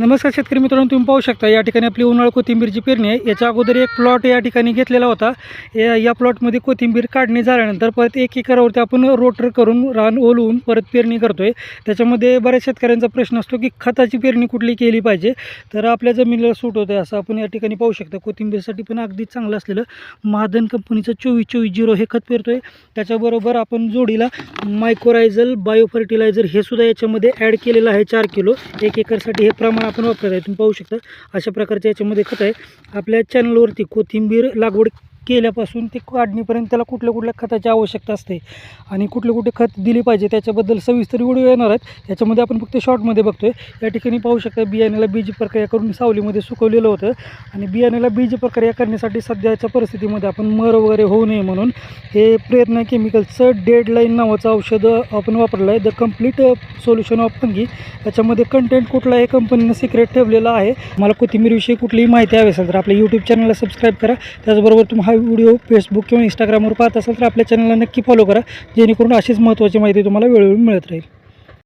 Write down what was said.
नमस्कार शेतकरी मित्रांनो तुम्ही पाहू शकता या ठिकाणी आपली उन्हाळ कोथिंबीरची पेरणी आहे. याच्या अगोदर एक प्लॉट या ठिकाणी घेतलेला होता. या या प्लॉटमध्ये कोथिंबीर काढणी झाल्यानंतर परत एक एकरावरती आपण रोटर करून रान ओलवून परत पेरणी करतो आहे त्याच्यामध्ये बऱ्याच शेतकऱ्यांचा प्रश्न असतो की खताची पेरणी कुठली केली पाहिजे? तर आपल्या जमिनीला सूट होतं असं आपण या ठिकाणी पाहू शकता. कोथिंबीरसाठी पण अगदी चांगलं असलेलं महादन कंपनीचं चोवीस चोवीस झिरो हे खत पेरतोय. त्याच्याबरोबर आपण जोडीला मायक्रोरायझल बायो फर्टिलायझर हे सुद्धा याच्यामध्ये ॲड केलेलं आहे चार किलो. एक एकरसाठी हे प्रमाण आपण वापरत आहे तुम्ही पाहू शकता. अशा प्रकारच्या याच्यामध्ये खत आहे. आपल्या चॅनलवरती कोथिंबीर लागवड केल्यापासून ते काढणीपर्यंत त्याला कुठल्या कुठल्या खताची आवश्यकता असते. आणि कुठले कुठले खत दिली पाहिजे त्याच्याबद्दल सविस्तर व्हिडिओ येणार आहेत. याच्यामध्ये आपण फक्त शॉर्टमध्ये बघतोय. या ठिकाणी पाहू शकता बियाण्याला बीज प्रक्रिया करून सावलीमध्ये सुकवलेलं होतं. आणि बियाण्याला बीज प्रक्रिया करण्यासाठी सध्याच्या परिस्थितीमध्ये आपण मर वगैरे होऊ नये म्हणून हे प्रेरणा केमिकलचं डेडलाईन नावाचं औषध आपण वापरलं आहे. The complete solution of fungi याच्यामध्ये कंटेंट कुठला आहे कंपनीनं सिक्रेट ठेवलेलं आहे. मला कोथिंबीरविषयी कुठलीही माहिती हवी असेल तर आपल्या यूट्यूब चॅनलला सबस्क्राईब करा. त्याचबरोबर तुम्ही हा व्हिडिओ फेसबुक किंवा इंस्टाग्रामवर पाहत असाल तर आपल्या चॅनलला नक्की फॉलो करा जेणेकरून अशीच महत्त्वाची माहिती तुम्हाला वेळोवेळी मिळत राहील.